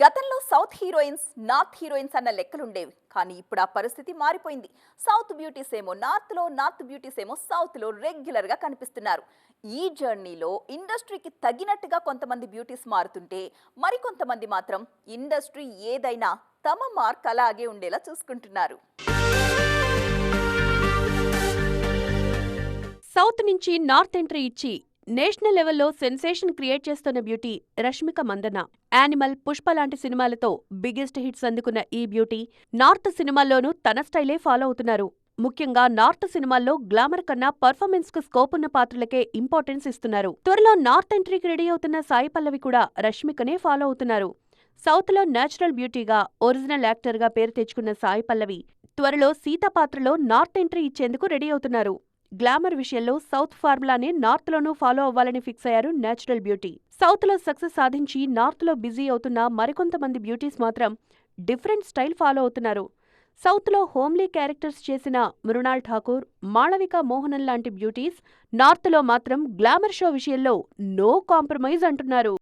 గతంలో south heroines north heroines అన్న లెక్కలుండేవి. కానీ ఇప్పుడు ఆ పరిస్థితి మారిపోయింది. సౌత్ బ్యూటీస్ ఏమో నార్త్లో నార్త్ బ్యూటీస్ ఏమో సౌత్లో రెగ్యులర్గా కనిపిస్తున్నారు. ఈ జర్నీలో ఇండస్ట్రీకి తగినట్టుగా కొంతమంది బ్యూటీస్ మారుతుంటే మరికొంతమంది మాత్రం ఇండస్ట్రీ ఏదైనా తమ మార్క్ అలాగే ఉండేలా చూసుకుంటున్నారు. సౌత్ నుంచి నార్త్ ఎంట్రీ ఇచ్చి నేషనల్ లెవెల్లో సెన్సేషన్ క్రియేట్ చేస్తున్న బ్యూటీ రష్మిక మందన. యానిమల్ పుష్ప లాంటి సినిమాలతో బిగ్గెస్ట్ హిట్స్ అందుకున్న ఈ బ్యూటీ నార్త్ సినిమాల్లోనూ తన స్టైలే ఫాలో అవుతున్నారు. ముఖ్యంగా నార్త్ సినిమాల్లో గ్లామర్ కన్నా పర్ఫార్మెన్స్కు స్కోప్ ఉన్న పాత్రలకే ఇంపార్టెన్స్ ఇస్తున్నారు. త్వరలో నార్త్ ఎంట్రీకి రెడీ అవుతున్న సాయి పల్లవి కూడా రష్మికనే ఫాలో అవుతున్నారు. సౌత్లో నేచురల్ బ్యూటీగా ఒరిజినల్ యాక్టర్గా పేరు తెచ్చుకున్న సాయి పల్లవి త్వరలో సీత పాత్రలో నార్త్ ఎంట్రీ ఇచ్చేందుకు రెడీ అవుతున్నారు. గ్లామర్ విషయంలో సౌత్ ఫార్ములానే నార్త్లోనూ ఫాలో అవ్వాలని ఫిక్స్ అయ్యారు నేచురల్ బ్యూటీ. సౌత్లో సక్సెస్ సాధించి నార్త్లో బిజీ అవుతున్న మరికొంతమంది బ్యూటీస్ మాత్రం డిఫరెంట్ స్టైల్ ఫాలో అవుతున్నారు. సౌత్లో హోమ్లీ క్యారెక్టర్స్ చేసిన మృణాల్ ఠాకూర్ మాళవిక మోహనన్ లాంటి బ్యూటీస్ నార్త్లో మాత్రం గ్లామర్ షో విషయంలో నో కాంప్రమైజ్ అంటున్నారు.